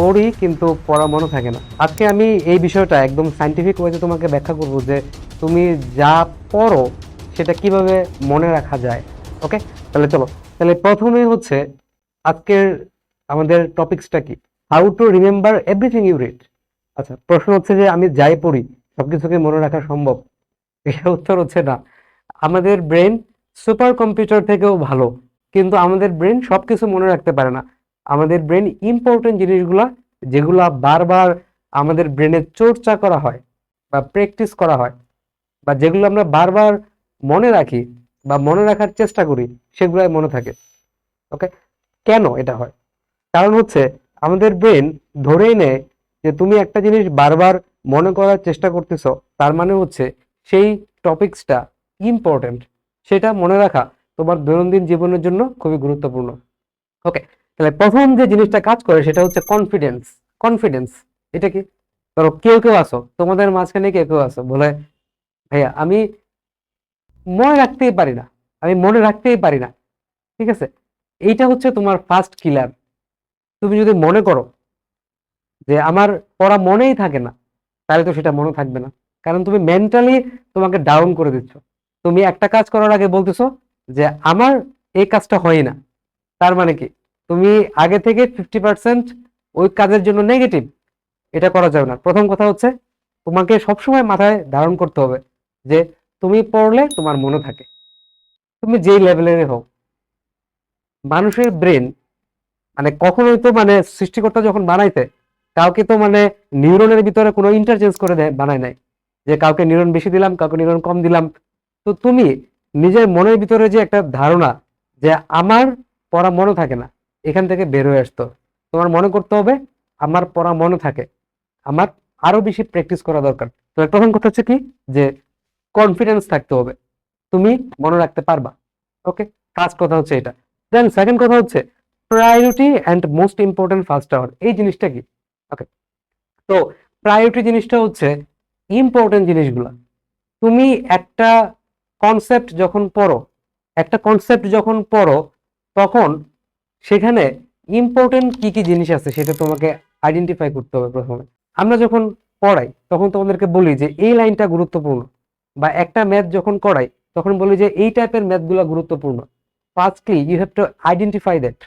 পড়ি কিন্তু পড়া মনে থাকে না। আজকে আমি এই বিষয়টা একদম সাইন্টিফিক ওয়েতে তোমাকে ব্যাখ্যা করব যে তুমি যা পড়ো সেটা কীভাবে মনে রাখা যায় ওকে তাহলে চলো। তাহলে প্রথমে হচ্ছে আজকের আমাদের টপিকসটা কি? How to remember everything you read আচ্ছা প্রশ্ন হচ্ছে যে আমি যাই পড়ি সব কিছুকে মনে রাখা সম্ভব? এটা উত্তর হচ্ছে না। আমাদের ব্রেন সুপার কম্পিউটার থেকেও ভালো, কিন্তু আমাদের ব্রেন সবকিছু মনে রাখতে পারে না। আমাদের ব্রেন ইম্পর্টেন্ট জিনিসগুলা যেগুলা বারবার আমাদের ব্রেনে চর্চা করা হয় বা প্র্যাকটিস করা হয় বা যেগুলো আমরা বারবার মনে রাখি বা মনে রাখার চেষ্টা করি, সেগুলাই মনে থাকে। ওকে কেন এটা হয়? কারণ হচ্ছে আমাদের ব্রেন ধরেই নেয় যে তুমি একটা জিনিস বারবার মনে করার চেষ্টা করতেছো, তার মানে হচ্ছে সেই টপিকসটা ইম্পর্টেন্ট সেটা মনে রাখা তোমার দৈনন্দিন জীবনের জন্য খুবই গুরুত্বপূর্ণ। ওকে তাহলে প্রথম যে জিনিসটা কাজ করে সেটা হচ্ছে কনফিডেন্স কনফিডেন্স এটা কি? ধরো কেউ কেউ আসো তোমাদের মাঝখানে কেউ কেউ আসো বলে, ভাইয়া, আমি মনে রাখতেই পারি না, আমি মনে রাখতেই পারি না। ঠিক আছে? এইটা হচ্ছে তোমার ফার্স্ট কিলার তুমি যদি মনে করো যে আমার পড়া মনেই থাকে না, তাহলে তো সেটা মনে থাকবে না। কারণ তুমি মেন্টালি তোমাকে ডাউন করে দিচ্ছ। তুমি একটা কাজ করার আগে বলতেছো যে, আমার এই কাজটা হয় না। তার মানে কি? তুমি আগে থেকে ফিফটি পার্সেন্ট ওই কাজের জন্য নেগেটিভ এটা করা যাবে না। প্রথম কথা হচ্ছে, তোমাকে সবসময় মাথায় ধারণ করতে হবে যে তুমি পড়লে তোমার মনে থাকে। তুমি যেই লেভেলের হোক মানুষের ব্রেন মানে কখনোই তো মানে সৃষ্টিকর্তা যখন বানাইতে কাউকে তো মানে নিউরনের ভিতরে কোনো ইন্টারচেঞ্জ করে দেয়, বানায় নাই। যে কাউকে নিউরন বেশি দিলাম, কাউকে নিউরন কম দিলাম। তো তুমি নিজের মনের ভিতরে যে একটা ধারণা যে আমার পড়া মনে থাকে না এখান থেকে বের হয়ে আসতো। তোমার মনে করতে হবে আমার পড়া মনে থাকে। আমার আরও বেশি প্র্যাকটিস করা দরকার। তো প্রথম কথা হচ্ছে কি? যে কনফিডেন্স থাকতে হবে। তুমি মনে রাখতে পারবা। ওকে ফার্স্ট কথা হচ্ছে এটা। দেন সেকেন্ড কথা হচ্ছে priority and most important first hour এই জিনিসটা কি? ওকে তো প্রায়োরিটি জিনিসটা হচ্ছে ইম্পর্টেন্ট জিনিসগুলা। তুমি একটা কনসেপ্ট যখন পড়ো, একটা কনসেপ্ট যখন পড়ো, তখন সেখানে ইম্পর্টেন্ট কি কি জিনিস আছে সেটা তোমাকে আইডেন্টিফাই করতে হবে প্রথমে। আমরা যখন পড়াই, তখন তোমাদেরকে বলি যে এই লাইনটা গুরুত্বপূর্ণ বা একটা ম্যাথ যখন করাই, তখন বলি যে এই টাইপের ম্যাথগুলো গুরুত্বপূর্ণ। Firstly you have to identify that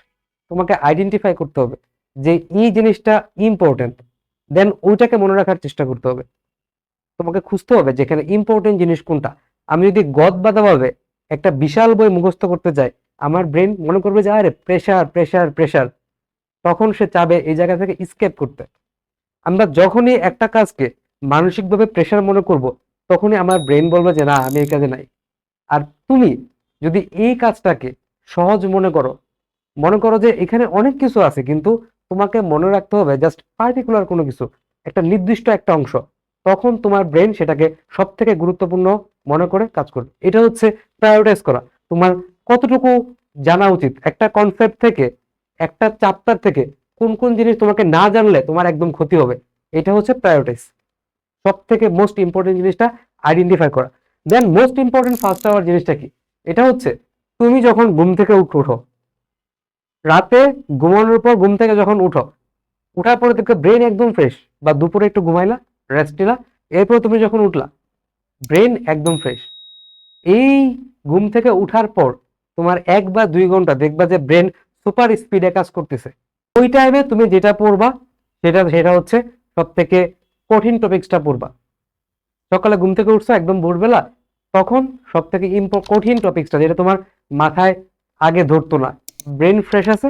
তোমাকে আইডেন্টিফাই করতে হবে যে এই জিনিসটা ইম্পর্টেন্ট দেন ওইটাকে মনে রাখার চেষ্টা করতে হবে। তোমাকে খুঁজতে হবে যেখানে ইম্পর্টেন্ট জিনিস কোনটা। আমি যদি গদ বাঁধাভাবে একটা বিশাল বই মুখস্থ করতে যাই আমার ব্রেন মনে করবে যে, আরে প্রেশার প্রেশার প্রেশার তখন সে চাবে এই জায়গা থেকে স্কেপ করতে। আমরা যখনই একটা কাজকে মানসিকভাবে প্রেশার মনে করব, তখনই আমার ব্রেন বলবে যে, না, আমি এই কাজে নাই। আর তুমি যদি এই কাজটাকে সহজ মনে করো মনে করো যে, এখানে অনেক কিছু আছে, কিন্তু তোমাকে মনে রাখতে হবে জাস্ট পার্টিকুলার কোনো কিছু, একটা নির্দিষ্ট একটা অংশ, তখন তোমার ব্রেন সেটাকে সব থেকে গুরুত্বপূর্ণ মনে করে কাজ করবে। এটা হচ্ছে প্রায়োরিটাইজ করা। তোমার কতটুকু জানা উচিত? একটা কনসেপ্ট থেকে, একটা চ্যাপ্টার থেকে কোন কোন জিনিস তোমাকে না জানলে তোমার একদম ক্ষতি হবে। এটা হচ্ছে প্রায়োরিটাইজ সব থেকে মোস্ট ইম্পর্টেন্ট জিনিসটা আইডেন্টিফাই করা। Then most important first hour জিনিসটা কি? এটা হচ্ছে, তুমি যখন ঘুম থেকে উঠ- উঠো, রাতে ঘুমানোর পর ঘুম থেকে যখন উঠো, উঠার পরে দেখবে ব্রেন একদম ফ্রেশ বা দুপুরে একটু ঘুমাইলা রেস্ট নিলা, এরপর তুমি যখন উঠলা ব্রেন একদম ফ্রেশ এই ঘুম থেকে উঠার পর তোমার এক বা দুই ঘণ্টা দেখবা যে ব্রেন সুপার স্পিডে কাজ করতেছে। ওই টাইমে তুমি যেটা পড়বা, সেটা সেটা হচ্ছে সব থেকে কঠিন টপিক্সটা পড়বা। সকালে ঘুম থেকে উঠছো একদম ভোরবেলা, তখন সব থেকে কঠিন টপিক্সটা যেটা তোমার মাথায় আগে ধরতো না। ব্রেন ফ্রেশ আছে,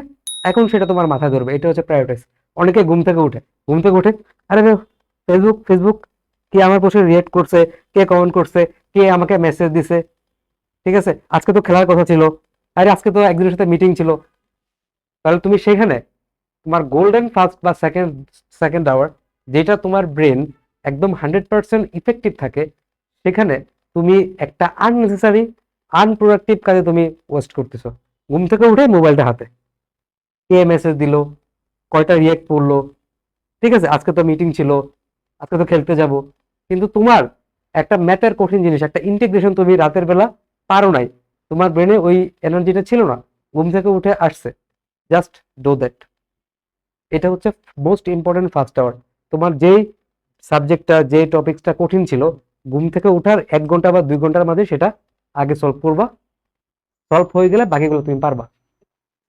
এখন সেটা তোমার মাথায় ধরবে, এটা হচ্ছে প্রায়োরিটাইজ অনেকে ঘুম থেকে উঠে, ঘুম থেকে উঠে, আরে ফেসবুক ফেসবুক কে আমার পোস্টে রিয়েক্ট করছে, কে কমেন্ট করছে, কে আমাকে মেসেজ দিছে? ঠিক আছে? আজকে তো খেলার কথা ছিল। আরে আজকে তো একজনের সাথে মিটিং ছিল। তাহলে তুমি সেখানে তোমার গোল্ডেন ফার্স্ট বা সেকেন্ড সেকেন্ড আওয়ার যেটা তোমার ব্রেন একদম হান্ড্রেড পার্সেন্ট ইফেক্টিভ থাকে, সেখানে তুমি একটা আননেসেসারি আনপ্রোডাক্টিভ কাজে তুমি ওয়েস্ট করতেছো। ঘুম থেকে উঠে মোবাইলটা হাতে। কে মেসেজ দিল? কয়টা রিয়েক্ট করল? ঠিক আছে, আজকে তো মিটিং ছিল। আজকে তো খেলতে যাব। কিন্তু তোমার একটা ম্যাথের কঠিন জিনিস, একটা ইন্টিগ্রেশন তুমি রাতের বেলা পারো নাই। তোমার ব্রেনে ওই এনার্জিটা ছিল না। ঘুম থেকে উঠে আসছে। জাস্ট ডো দ্যাট এটা হচ্ছে মোস্ট ইম্পর্টেন্ট ফার্স্ট আওয়ার তোমার যেই সাবজেক্টটা যে টপিকসটা কঠিন ছিল, ঘুম থেকে ওঠার এক ঘণ্টা বা দুই ঘণ্টার মাঝে সেটা আগে সলভ করবা। সলভ হয়ে গেলে বাকিগুলো তুমি পারবা।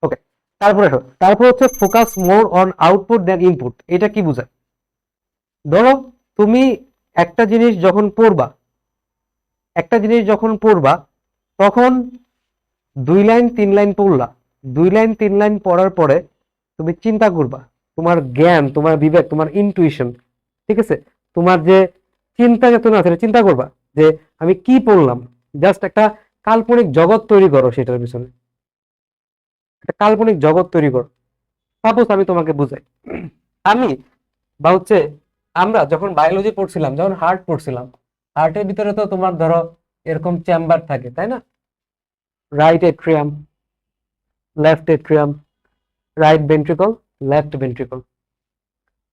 ওকে তারপরে তারপর হচ্ছে focus more on output then input এটা কি বোঝায়? ধরো তুমি একটা জিনিস যখন পড়বা, একটা জিনিস যখন পড়বা তখন দুই লাইন, তিন লাইন পড়লা। দুই লাইন, তিন লাইন পড়ার পরে তুমি চিন্তা করবা, তোমার জ্ঞান, তোমার বিবেক, তোমার ইনটুইশন ঠিক আছে? তোমার যে চিন্তা চেতনা আছে চিন্তা করবা যে আমি কি পড়লাম? জাস্ট একটা কাল্পনিক জগৎ তৈরি করো সেটার পিছনে। একটা কাল্পনিক জগৎ তৈরি করো। সাপোজ আমি তোমাকে বুঝাই। আমি বা হচ্ছে আমরা যখন বায়োলজি পড়ছিলাম, যখন হার্ট পড়ছিলাম হার্টের ভিতরে তো তোমার ধরো এরকম চেম্বার থাকে, তাই না? Right atrium left atrium right ventricle left ventricle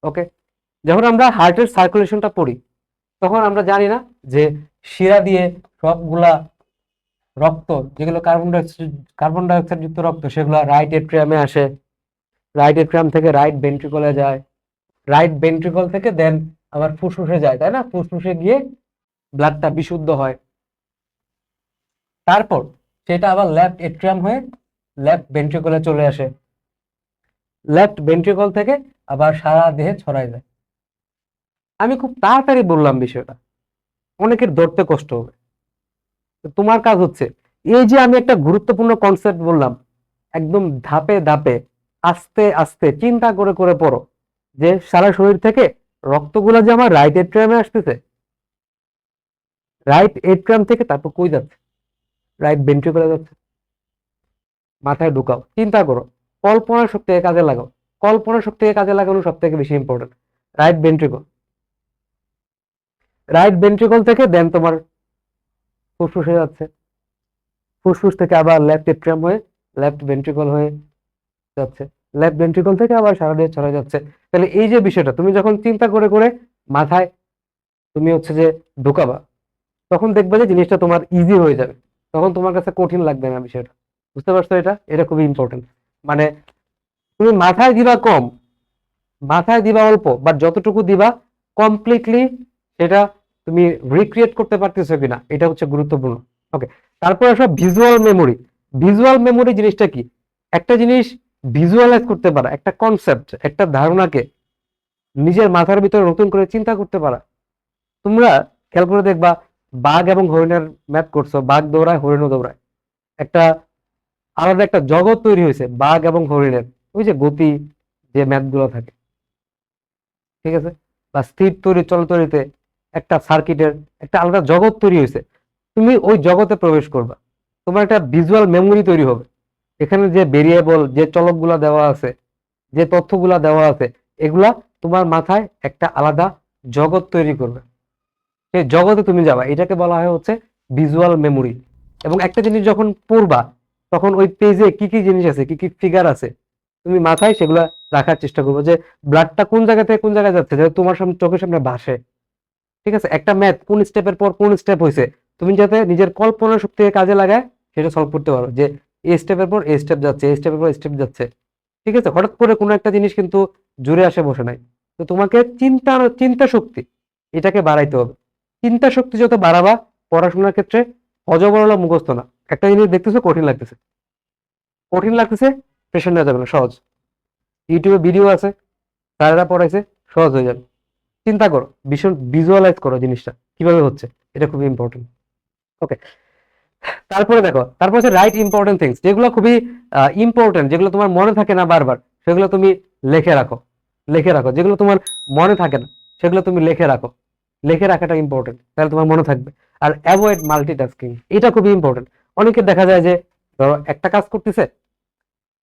okay যখন আমরা হার্টের সার্কুলেশনটা পড়ি, তখন আমরা জানি না যে শিরা দিয়ে সবগুলা রক্ত, যেগুলো কার্বন ডাইঅক্সাইড কার্বন ডাইঅক্সাইড যুক্ত রক্ত, সেগুলো রাইট এট্রিয়ামে আসে। রাইট এট্রিয়াম থেকে রাইট ভেন্ট্রিকলে যায়। রাইট ভেন্ট্রিকল থেকে দেন আবার ফুসফুসে যায়, তাই না? ফুসফুসে গিয়ে ব্লাডটা বিশুদ্ধ হয়। তারপর সেটা আবার লেফট এট্রিয়াম হয়ে লেফট ভেন্ট্রিকলে চলে আসে। লেফট ভেন্ট্রিকল থেকে আবার সারা দেহে ছড়ায় যায়। আমি খুব তাড়াতাড়ি বললাম বিষয়টা। অনেকের ধরতে কষ্ট হবে। তোমার কাজ হচ্ছে, এই যে আমি একটা গুরুত্বপূর্ণ কনসেপ্ট বললাম, একদম ধাপে ধাপে, আস্তে আস্তে, চিন্তা করে করে পড়ো, যে সারা শরীর থেকে রক্তগুলা যে আমার রাইট এট্রিয়ামে আসতেছে রাইট এট্রিয়াম থেকে তারপর কই যাচ্ছে? রাইট ভেন্ট্রিকলে যাচ্ছে। মাথায় ঢুকাও, চিন্তা করো কল্পনা শক্তিকে কাজে লাগাও। কল্পনা শক্তিকে কাজে লাগানো সব থেকে বেশি important right ventricle right ventricle থেকে দেন তোমার ফুসফুসে যাচ্ছে। ফুসফুস থেকে আবার লেফট এট্রিয়াম হয়ে লেফট ভেন্ট্রিকল হয়ে যাচ্ছে। লেফট ভেন্ট্রিকল থেকে আবার সারা দেহে ছড়া যাচ্ছে। তাহলে এই যে বিষয়টা, তুমি যখন চিন্তা করে করে মাথায় তুমি হচ্ছে যে ঢোকাবা, তখন দেখবে যে জিনিসটা তোমার ইজি হয়ে যাবে। তখন তোমার কাছে কঠিন লাগবে না বিষয়টা। বুঝতে পারছ এটা? এটা খুবই ইম্পর্টেন্ট মানে তুমি মাথায় দিবা কম, মাথায় দিবা অল্প বাট যতটুকু দিবা কমপ্লিটলি সেটা তুমি রিক্রিয়েট করতে পারতেছো কিনা, এটা হচ্ছে গুরুত্বপূর্ণ। ওকে তারপর আসো ভিজুয়াল মেমোরি ভিজুয়াল মেমোরি জিনিসটা কি? একটা জিনিস ভিজুয়ালাইজ করতে পারা, একটা কনসেপ্ট একটা ধারণাকে নিজের মাথার ভিতরে নতুন করে চিন্তা করতে পারা। তোমরা খেয়াল করে দেখবা বাঘ এবং হরিণের ম্যাথ করছ, বাঘ দৌড়ায়, হরিণও দৌড়ায়। একটা আলাদা একটা জগৎ তৈরি হয়েছে, বাঘ এবং হরিণের। ওই যে গতি, যে ম্যাথগুলো থাকে। ঠিক আছে? বা স্থির তৈরি চলতরিতে একটা সার্কিটের একটা আলাদা জগৎ তৈরি হয়েছে। তুমি ওই জগতে প্রবেশ করবা। তোমার একটা ভিজুয়াল মেমোরি তৈরি হবে। এখানে যে ভেরিয়েবল যে চলকগুলা দেওয়া আছে, যে তথ্যগুলা দেওয়া আছে, এগুলা তোমার মাথায় একটা আলাদা জগৎ তৈরি করবে। জগতে তুমি যাবা। এটাকে বলা হয় হচ্ছে ভিজুয়াল মেমোরি এবং একটা জিনিস যখন পড়বা, তখন ওই পেজে কি কি জিনিস আছে, কি কি ফিগার আছে, তুমি মাথায় সেগুলা রাখার চেষ্টা করব যে ব্লাডটা কোন জায়গা থেকে কোন জায়গায় যাচ্ছে যাতে তোমার সামনে, চোখের সামনে ভাসে। ঠিক আছে? একটা ম্যাথ কোন স্টেপের পর কোন স্টেপ হয়েছে তুমি যাতে নিজের কল্পনা শক্তিকে কাজে লাগায়, সেটা সলভ করতে পারো যে এই স্টেপের পর এই স্টেপ যাচ্ছে, এই স্টেপের পর স্টেপ যাচ্ছে। ঠিক আছে? হঠাৎ করে কোনো একটা জিনিস কিন্তু জুড়ে আসে, বসে নাই। তো তোমাকে চিন্তা চিন্তা শক্তি, এটাকে বাড়াইতে হবে। চিন্তা শক্তি যত বাড়াবা পড়াশোনার ক্ষেত্রে অজবরলা মুখস্থ না। একটা জিনিস দেখতেছো, কঠিন লাগতেছে। কঠিন লাগতেছে প্রেশার নেওয়া যাবে না, সহজ। ইউটিউবে ভিডিও আছে স্যারেরা পড়াইছে, সহজ হয়ে যাবে। চিন্তা করো, ভীষণ ভিজুয়ালাইজ করো জিনিসটা, কীভাবে হচ্ছে, এটা খুবই ইম্পর্টেন্ট ওকে তারপরে দেখো, তারপর হচ্ছে রাইট ইম্পর্টেন্ট থিংস যেগুলো খুবই ইম্পর্টেন্ট যেগুলো তোমার মনে থাকে না বারবার, সেগুলো তুমি লিখে রাখো। লিখে রাখো, যেগুলো তোমার মনে থাকে না, সেগুলো তুমি লিখে রাখো। লিখে রাখাটা ইম্পর্টেন্ট তাহলে তোমার মনে থাকবে। আর অ্যাভয়েড মাল্টিটাস্কিং এটা খুবই ইম্পর্টেন্ট অনেকে দেখা যায় যে, ধরো একটা কাজ করতেছে,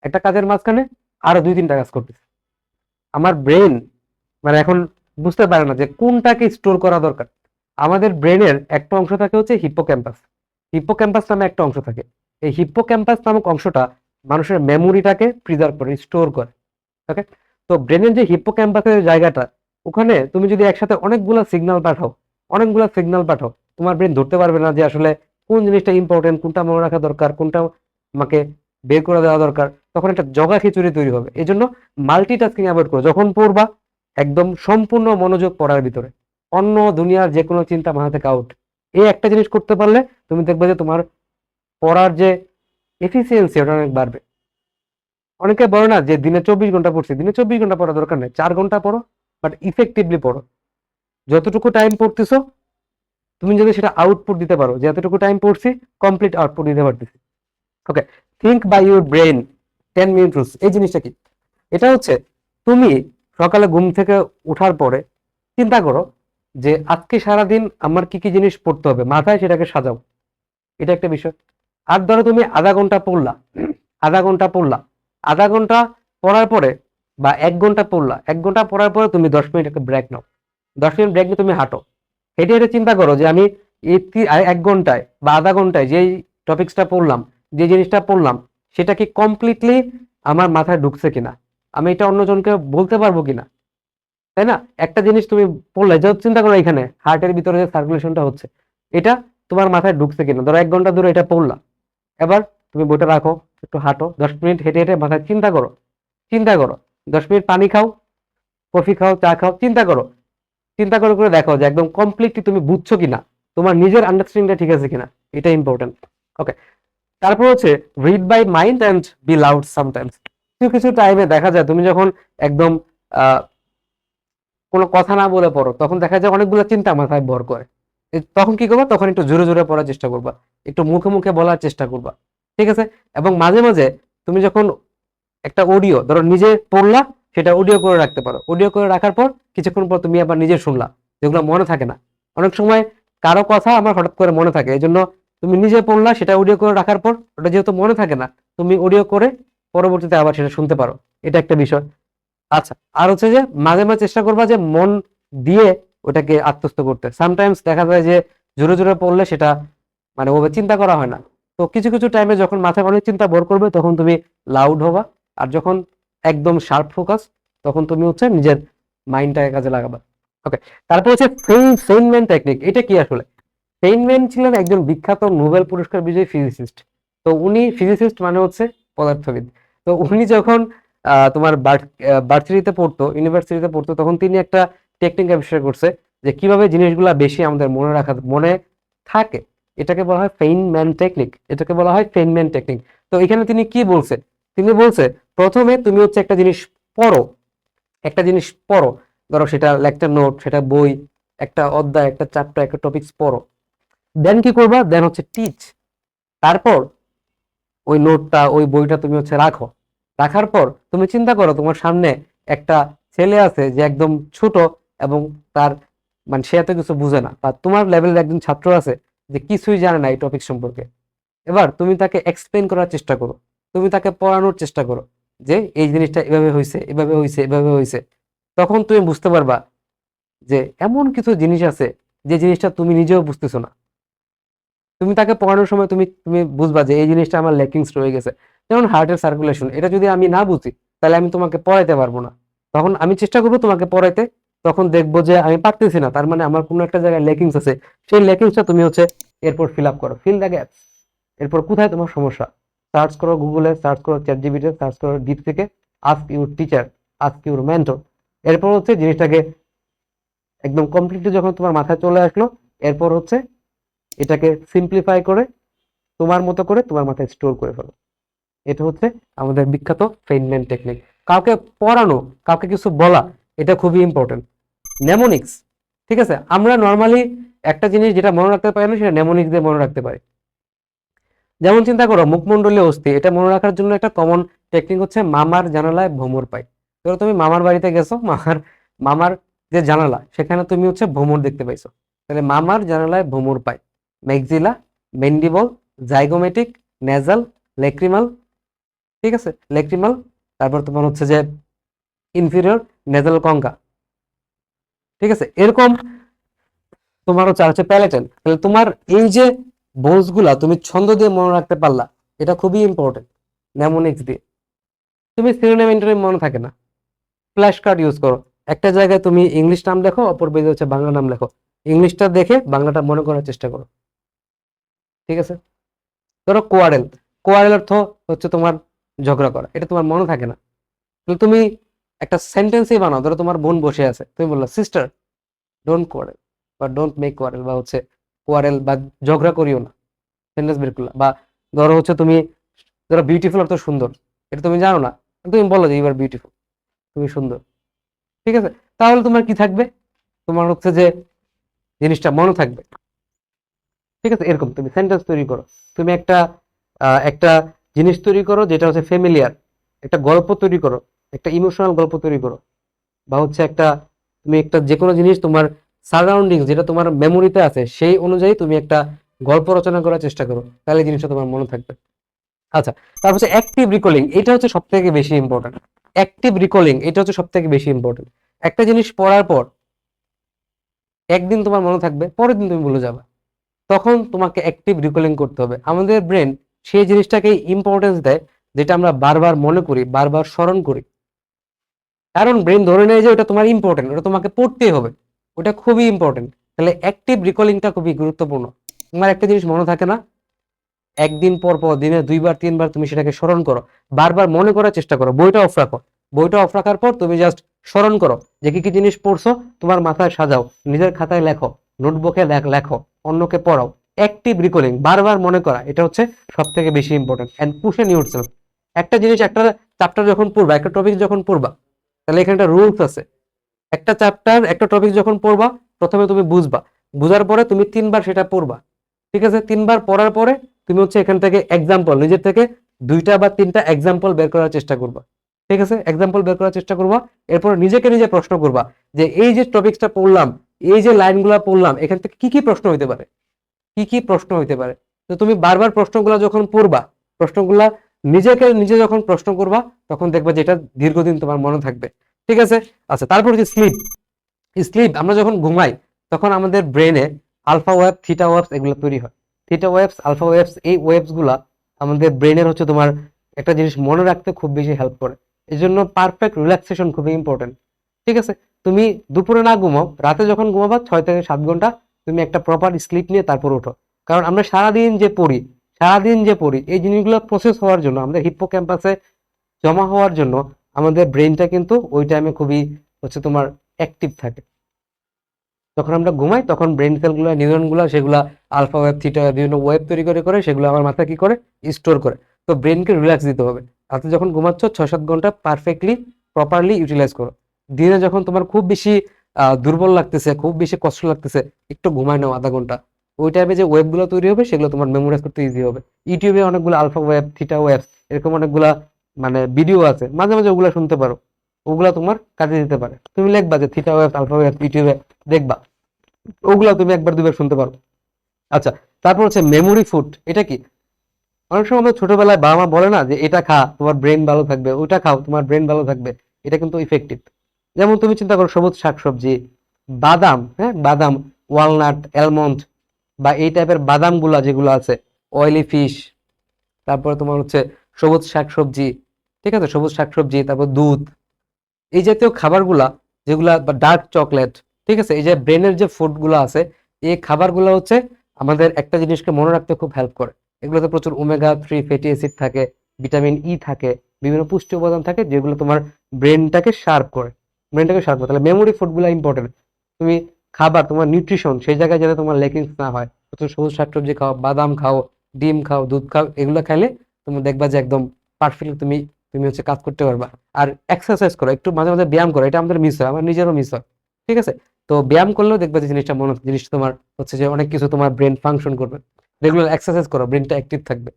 একটা কাজের মাঝখানে আরও দুই, তিনটা কাজ করতেছে। আমার ব্রেন মানে এখন বুঝতে পারে না যে কোনটাকে স্টোর করা দরকার। আমাদের ব্রেনের একটা অংশ থাকে হচ্ছে হিপ্পোক্যাম্পাস হিপ্পোক্যাম্পাস নামে একটা অংশ থাকে। এই হিপ্পো ক্যাম্পাস নামক অংশটা মানুষের মেমোরিটাকে প্রিজার্ভ করে স্টোর করে। ওকে তো ব্রেনের যে হিপ্পো ক্যাম্পাসের জায়গাটা ওখানে তুমি যদি একসাথে অনেকগুলো সিগনাল পাঠাও, অনেকগুলো সিগন্যাল পাঠাও, তোমার ব্রেন ধরতে পারবে না যে আসলে কোন জিনিসটা ইম্পর্টেন্ট কোনটা মনে রাখা দরকার, কোনটা আমাকে বের করে দেওয়া দরকার। তখন একটা জগা খিচুড়ি তৈরি হবে। এই জন্য মাল্টিটাস্কিং অ্যাভয়েড করো। যখন পড়বা, একদম সম্পূর্ণ মনোযোগ পড়ার ভিতরে। অন্য দুনিয়ার যে কোনো চিন্তা মাথা থেকে আউট এই একটা জিনিস করতে পারলে তুমি দেখবে যে তোমার পড়ার যে এফিসিয়েন্সি ওটা অনেক বাড়বে। অনেকে বলে না যে দিনে চব্বিশ ঘণ্টা পড়ছি। দিনে চব্বিশ ঘণ্টা পড়া দরকার নেই। চার ঘণ্টা পড়ো। বাট ইফেক্টিভলি পড়ো। যতটুকু টাইম পড়তেছো, তুমি যদি সেটা আউটপুট দিতে পারো, যে এতটুকু টাইম পড়ছি কমপ্লিট আউটপুট দিতে পারতেছি। Okay think by your brain ten minute rules এই জিনিসটা কি? এটা হচ্ছে, তুমি সকালে ঘুম থেকে ওঠার পরে চিন্তা করো যে আজকে সারাদিন আমার কি কি জিনিস পড়তে হবে, মাথায় সেটাকে সাজাও। এটা একটা বিষয়। আর ধরো তুমি আধা ঘণ্টা পড়লা, আধা ঘণ্টা পড়লা, আধা ঘণ্টা পড়ার পরে বা এক ঘণ্টা পড়লা, এক ঘণ্টা পড়ার পরে তুমি দশ মিনিট একটা ব্রেক নাও। দশ মিনিট ব্রেক নিয়ে তুমি হাঁটো। হেঁটে হেঁটে চিন্তা করো যে আমি এক ঘন্টায় বা আধা ঘন্টায় যেই টপিক্সটা পড়লাম, যে জিনিসটা পড়লাম, সেটা কি কমপ্লিটলি আমার মাথায় ঢুকছে কিনা? আমি এটা অন্যজনকে বলতে পারব কিনা? তাই না? একটা জিনিস তুমি পড়লে যে চিন্তা করো এখানে হার্টের ভিতরে যে সার্কুলেশনটা হচ্ছে, এটা তোমার মাথায় ঢুকছে কিনা? ধরো এক ঘণ্টা ধরে এটা পড়লা। এবার তুমি বইটা রাখো, একটু হাঁটো, দশ মিনিট হেঁটে হেঁটে মাথায় চিন্তা করো। চিন্তা করো দশ মিনিট পানি খাও, কফি খাও, চা খাও, চিন্তা করো। চিন্তা করে করে দেখো যে একদম কমপ্লিটলি তুমি বুঝছ কিনা, তোমার নিজের আন্ডারস্ট্যান্ডিংটা ঠিক আছে কিনা এটা ইম্পর্টেন্ট ওকে তারপর হচ্ছে read by mind and be loud sometimes কিছু কিছু টাইমে দেখা যায় তুমি যখন একদম কোনো কথা না বলে পড়ো, তখন দেখা যায় অনেকগুলো চিন্তা মাথায় ভর করে। তখন কি করবা? তখন একটু জোরে জোরে পড়ার চেষ্টা করবা। একটু মুখে মুখে বলার চেষ্টা করবা। ঠিক আছে? এবং মাঝে মাঝে তুমি যখন একটা অডিও ধরো নিজে পড়লা, সেটা অডিও করে রাখতে পারো। অডিও করে রাখার পর কিছুক্ষণ পর তুমি আবার নিজে শুনলা, যেগুলো মনে থাকে না। অনেক সময় কারও কথা আমার হঠাৎ করে মনে থাকে এই জন্য তুমি নিজে পড়লা, সেটা অডিও করে রাখার পর ওটা যেহেতু মনে থাকে না, তুমি অডিও করে পরবর্তীতে আবার সেটা শুনতে পারো। এটা একটা বিষয়। আচ্ছা আর হচ্ছে যে মাঝে মাঝে চেষ্টা করবা যে মন দিয়ে ওটাকে আত্মস্থ করতে। সামটাইমস দেখা যায় যে জোরে জোরে পড়লে সেটা মানে ওভাবে চিন্তা করা হয় না। তো কিছু কিছু টাইমে যখন মাথায় অনেক চিন্তা ভর করবে, তখন তুমি লাউড হবা। আর যখন একদম শার্প ফোকাস তখন তুমি হচ্ছে নিজের মাইন্ডটাকে কাজে লাগাবা। ওকে তারপর হচ্ছে ফেইনম্যান টেকনিক এটা কি আসলে? ফেইনম্যান ছিলেন একজন বিখ্যাত নোবেল পুরস্কার বিজয়ী ফিজিসিস্ট তো উনি ফিজিসিস্ট মানে হচ্ছে পদার্থবিদ। তো উনি যখন তোমার ভার্সিটিতে পড়তো ইউনিভার্সিটিতে পড়তো, তখন তিনি একটা টেকনিক আবিষ্কার করছে যে কীভাবে জিনিসগুলা বেশি আমাদের মনে রাখা, মনে থাকে। এটাকে বলা হয় ফেইনম্যান টেকনিক এটাকে বলা হয় ফেইনম্যান টেকনিক তো এখানে তিনি কি বলছে? তিনি বলছে, প্রথমে তুমি হচ্ছে একটা জিনিস পড়ো, একটা জিনিস পড়ো, ধরো সেটা লেকচার নোট সেটা বই, একটা অধ্যায়, একটা চ্যাপ্টার একটা টপিকস পড়ো। দেন কি করবা? দেন হচ্ছে টিচ তারপর ওই নোটটা ওই বইটা তুমি হচ্ছে রাখো। রাখার পর তুমি চিন্তা করো, তোমার সামনে একটা ছেলে আছে যে একদম ছোট এবং তার মানে সে এত কিছু বুঝে না। বা তোমার লেভেলের একজন ছাত্র আছে যে কিছুই জানে না এই টপিক সম্পর্কে। এবার তুমি তাকে এক্সপ্লেন করার চেষ্টা করো। তুমি তাকে পড়ানোর চেষ্টা করো যে এই জিনিসটা এভাবে হয়েছে এভাবে হয়েছে এভাবে হয়েছে তখন তুমি বুঝতে পারবা যে এমন কিছু জিনিস আছে যে জিনিসটা তুমি নিজেও বুঝতেছো না। তুমি তাকে পড়ানোর সময় তুমি তুমি বুঝবা যে এই জিনিসটা আমার ল্যাকিংস রয়ে গেছে। যেমন হার্টের সার্কুলেশন এটা যদি আমি না বুঝি, তাহলে আমি তোমাকে পড়াইতে পারব না। তখন আমি চেষ্টা করব তোমাকে পড়াইতে, তখন দেখব যে আমি পারতেছি না, তার মানে আমার কোনো একটা জায়গায় লেকিংস আছে। সেই লেকিংসটা তুমি হচ্ছে এরপর ফিল আপ করো। ফিল দ্য গ্যাপস এরপর কোথায় তোমার সমস্যা? সার্চ করো গুগলে সার্চ করো চ্যাট জিবিতে সার্চ করো ডিপ থেকে ask your teacher ask your mentor এরপর হচ্ছে জিনিসটাকে একদম কমপ্লিটলি যখন তোমার মাথায় চলে আসলো, এরপর হচ্ছে এটাকে সিম্পলিফাই করে, তোমার মতো করে তোমার মাথায় স্টোর করে ফেলো। এটা হচ্ছে আমাদের বিখ্যাত ফেইনম্যান টেকনিক কাউকে পড়ানো, কাউকে কিছু বলা, এটা খুবই ইম্পর্টেন্ট নেমোনিক্স ঠিক আছে? আমরা নর্মালি একটা জিনিস যেটা মনে রাখতে পারি না, সেটা নেমোনিক্স দিয়ে মনে রাখতে পারি। যেমন চিন্তা করো, মুখমণ্ডলীয় অস্থি, এটা মনে রাখার জন্য একটা কমন টেকনিক হচ্ছে মামার জানালায় ভ্রমর পাই ধরো তুমি মামার বাড়িতে গেছো, মামার মামার যে জানালা, সেখানে তুমি হচ্ছে ভ্রমর দেখতে পাইছো। তাহলে মামার জানালায় ভ্রমর পাই maxilla mandible zygomatic nasal lacrimal ঠিক আছে? লেক্রিমাল তারপর তোমার হচ্ছে যে ইনফিরিয়র নেজাল কঙ্কা ঠিক আছে? এরকম তোমার হচ্ছে হচ্ছে প্যালেটেন তাহলে তোমার এই যে বোলসগুলা তুমি ছন্দ দিয়ে মনে রাখতে পারলা, এটা খুবই ইম্পর্টেন্ট নেমোনিক্স দিয়ে। তুমি সিনোনিম ইন্টারনেম মনে থাকে না। ফ্ল্যাশ কার্ড ইউজ করো। একটা জায়গায় তুমি ইংলিশ নাম লেখো, অপর পেজে হচ্ছে বাংলা নাম লেখো। ইংলিশটা দেখে বাংলাটা মনে করার চেষ্টা করো। ঠিক আছে? ধরো কোয়ারেল কোয়ারেল অর্থ হচ্ছে তোমার ঝগড়া করা, এটা তোমার মনে থাকে না। তাহলে তুমি একটা সেন্টেন্সই বানাও, ধরো তোমার বোন বসে আছে, তুমি বলল সিস্টার ডোন্ট কোয়ারেল বা ডোন্ট মেক কোয়ারেল বা হচ্ছে কোয়ারেল বা ঝগড়া করিও না। সেন্টেন্স বের করলা বা ধরো হচ্ছে তুমি, ধরো বিউটিফুল অর্থ সুন্দর। এটা তুমি জানো না? তুমি বলো যে ইউ আর বিউটিফুল তুমি সুন্দর। ঠিক আছে? তাহলে তোমার কি থাকবে? তোমার হচ্ছে যে, জিনিসটা মনে থাকবে। ঠিক আছে? এরকম তুমি সেন্টেন্স তৈরি করো। তুমি একটা একটা জিনিস তৈরি করো যেটা হচ্ছে ফ্যামিলিয়ার একটা গল্প তৈরি করো। একটা ইমোশনাল গল্প তৈরি করো। বা হচ্ছে একটা, তুমি একটা যে কোনো জিনিস তোমার সারাউন্ডিং যেটা তোমার মেমোরিতে আছে, সেই অনুযায়ী তুমি একটা গল্প রচনা করার চেষ্টা করো, তাহলে জিনিসটা তোমার মনে থাকবে। আচ্ছা তারপর হচ্ছে অ্যাক্টিভ রিকলিং এটা হচ্ছে সব থেকে বেশি ইম্পর্টেন্ট অ্যাক্টিভ রিকলিং এটা হচ্ছে সব থেকে বেশি ইম্পর্টেন্ট একটা জিনিস পড়ার পর, একদিন তোমার মনে থাকবে, পরের দিন তুমি ভুলে যাবে। তখন তোমাকে অ্যাক্টিভ রিকলিং করতে হবে। আমাদের ব্রেন সেই জিনিসটাকে ইম্পর্টেন্স দেয়, যেটা আমরা বারবার মনে করি, বারবার স্মরণ করি। কারণ ব্রেন ধরে নেয় যে ওটা তোমার ইম্পর্টেন্ট ওটা তোমাকে পড়তেই হবে। ওটা খুবই ইম্পর্টেন্ট তাহলে অ্যাক্টিভ রিকলিংটা খুবই গুরুত্বপূর্ণ। তোমার একটা জিনিস মনে থাকে না, একদিন পর পর, দিনে দুইবার, তিনবার তুমি সেটাকে স্মরণ করো। বারবার মনে করার চেষ্টা করো, বইটা অফ রাখো। বইটা অফ রাখার পর তুমি জাস্ট স্মরণ করো যে কি কি জিনিস পড়ছো, তোমার মাথায় সাজাও, নিজের খাতায় লেখো, নোটবুকে লেখো, অন্যকে পড়াও। অ্যাক্টিভ রিকলিং বারবার মনে করা, এটা হচ্ছে সব থেকে বেশি ইম্পর্টেন্ট অ্যান্ড পুশে নিউট একটা জিনিস, একটা চ্যাপ্টার যখন পড়বা, একটা টপিক যখন পড়বা, তাহলে এখানে একটা রুলস আছে। একটা চ্যাপ্টার একটা টপিক যখন পড়বা, প্রথমে তুমি বুঝবা। বুঝার পরে তুমি তিনবার সেটা পড়বা। ঠিক আছে? তিনবার পড়ার পরে তুমি হচ্ছে এখান থেকে এক্সাম্পল নিজের থেকে দুইটা বা তিনটা এক্সাম্পল বের করার চেষ্টা করবা। ঠিক আছে? এক্সাম্পল বের করার চেষ্টা করবা। এরপর নিজেকে নিজে প্রশ্ন করবা যে, এই যে টপিকসটা পড়লাম, এই যে লাইনগুলো পড়লাম, এখান থেকে কি কি প্রশ্ন হইতে পারে? কি কি প্রশ্ন হইতে পারে? তো তুমি বারবার প্রশ্নগুলো যখন পড়বা, প্রশ্নগুলা নিজেকে নিজে যখন প্রশ্ন করবা, তখন দেখবা যে এটা দীর্ঘদিন তোমার মনে থাকবে। ঠিক আছে? আচ্ছা তারপর যে স্লিপ স্লিপ আমরা যখন ঘুমাই, তখন আমাদের ব্রেনে আলফা ওয়েব থিটা ওয়েবস এগুলো তৈরি হয়। থিটা ওয়েবস আলফা ওয়েবস এই ওয়েবসগুলা আমাদের ব্রেনের হচ্ছে তোমার একটা জিনিস মনে রাখতে খুব বেশি হেল্প করে। এই জন্য পারফেক্ট রিল্যাক্সেশন খুবই ইম্পর্টেন্ট ঠিক আছে? তুমি দুপুরে না ঘুমাও, রাতে যখন ঘুমাবা, ছয় থেকে সাত ঘণ্টা তুমি একটা প্রপার স্লিপ নিয়ে তারপর ওঠো। কারণ আমরা সারাদিন যে পড়ি, সারাদিন যে পড়ি, এই জিনিসগুলো প্রসেস হওয়ার জন্য, আমাদের হিপ্পো ক্যাম্পাসে জমা হওয়ার জন্য আমাদের ব্রেনটা কিন্তু ওই টাইমে খুবই হচ্ছে তোমার অ্যাক্টিভ থাকে। যখন আমরা ঘুমাই, তখন ব্রেন সেলগুলো নিউরনগুলো সেগুলা আলফা ওয়েব থিটা বিভিন্ন ওয়েব তৈরি করে করে সেগুলো আমার মাথায় কি করে? স্টোর করে। তো ব্রেনকে রিল্যাক্স দিতে হবে। রাতে যখন ঘুমাচ্ছ ছয় সাত ঘণ্টা পারফেক্টলি প্রপারলি ইউটিলাইজ করো। দিনে যখন তোমার খুব বেশি দুর্বল লাগতেছে, খুব বেশি কষ্ট লাগতেছে, একটু ঘুমায় নাও আধা ঘণ্টা। ওই টাইমে যে ওয়েবগুলো তৈরি হবে, সেগুলো তোমার মেমোরাইজ করতে ইজি হবে। ইউটিউবে অনেকগুলো আলফা ওয়েব থিটা ওয়েব এরকম অনেকগুলা মানে ভিডিও আছে, মাঝে মাঝে ওগুলো শুনতে পারো। ওগুলা তোমার কাজে দিতে পারে। তুমি লিখবা যে থিটা ওয়েব আলফা ওয়েব ইউটিউবে দেখবা। ওগুলা তুমি একবার দুবার শুনতে পারো। আচ্ছা তারপর হচ্ছে মেমোরি ফুড এটা কি? অনেক সময় আমাদের ছোটবেলায় বাবা মা বলে না যে এটা খা, তোমার ব্রেন ভালো থাকবে ওটা খাও, তোমার ব্রেন ভালো থাকবে। এটা কিন্তু ইফেক্টিভ যেমন তুমি চিন্তা করো সবুজ শাকসবজি, বাদাম হ্যাঁ? বাদাম ওয়ালনাট অ্যালমন্ড বা এই টাইপের বাদামগুলা যেগুলো আছে অয়েলি ফিশ তারপরে তোমার হচ্ছে সবুজ শাকসবজি ঠিক আছে? সবুজ শাকসবজি, তারপর দুধ। এই জাতীয় খাবারগুলা যেগুলা বা ডার্ক চকলেট ঠিক আছে? এই যে ব্রেনের যে ফুডগুলো আছে, এই খাবারগুলো হচ্ছে আমাদের একটা জিনিসকে মনে রাখতে খুব হেল্প করে। এগুলোতে প্রচুর ওমেগা থ্রি ফ্যাটি অ্যাসিড থাকে ভিটামিন ই থাকে, বিভিন্ন পুষ্টি উপাদান থাকে যেগুলো তোমার ব্রেনটাকে শার্প করে। ব্রেনটাকে শার্প করে। তাহলে মেমোরি ফুডগুলো ইম্পর্টেন্ট তুমি খাবার, তোমার নিউট্রিশন সেই জায়গায় যাতে তোমার লেকিংস না হয় প্রচুর সবুজ শাকসবজি খাও, বাদাম খাও, ডিম খাও, দুধ খাও, এগুলো খাইলে তুমি দেখবা যে একদম পারফেক্টলি তুমি তুমি হচ্ছে কাজ করতে পারবা। আর এক্সারসাইজ করো, একটু মাঝে মাঝে ব্যায়াম করো, এটা আমাদের মিস হয়, আমার নিজেরও মিস হয়, ঠিক আছে? তো ব্যায়াম করলেও দেখবা যে জিনিসটা মনে জিনিসটা তোমার হচ্ছে যে অনেক কিছু তোমার ব্রেন ফাংশন করবে। রেগুলার এক্সারসাইজ করো ব্রেনটা অ্যাক্টিভ থাকবে।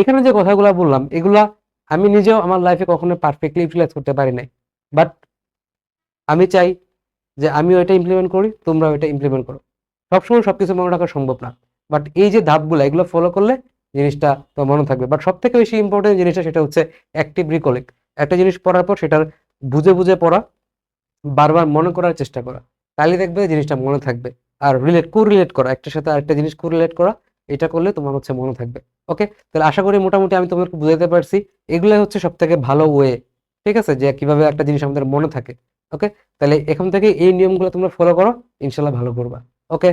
এখানে যে কথাগুলো বললাম, এগুলা আমি নিজেও আমার লাইফে কখনো পারফেক্টলি ইউটিলাইজ করতে পারি নাই। বাট আমি চাই যে আমি ওইটা ইমপ্লিমেন্ট করি তোমরা ওইটা ইমপ্লিমেন্ট করো। সবসময় সবকিছু মনে রাখা সম্ভব না। বাট এই যে ধাপগুলো, এগুলো ফলো করলে জিনিসটা তোমার মনে থাকবে। বাট সব থেকে বেশি ইম্পর্টেন্ট জিনিসটা সেটা হচ্ছে অ্যাক্টিভ রিকলিক একটা জিনিস পড়ার পর সেটার বুঝে বুঝে পড়া, বারবার মনে করার চেষ্টা করা। তাহলে দেখবে জিনিসটা মনে থাকবে। আর রিলেট কোরিলেট করা, একটার সাথে আরেকটা জিনিস কোরিলেট করা, এটা করলে তোমার হচ্ছে মনে থাকবে। ওকে তাহলে আশা করি মোটামুটি আমি তোমাকে বুঝাতে পারছি। এগুলাই হচ্ছে সব থেকে ভালো ওয়ে ঠিক আছে? যে কীভাবে একটা জিনিস আমাদের মনে থাকে। ওকে তাহলে এখন থেকে এই নিয়মগুলো তোমরা ফলো করো, ইনশাল্লাহ ভালো করবা। ওকে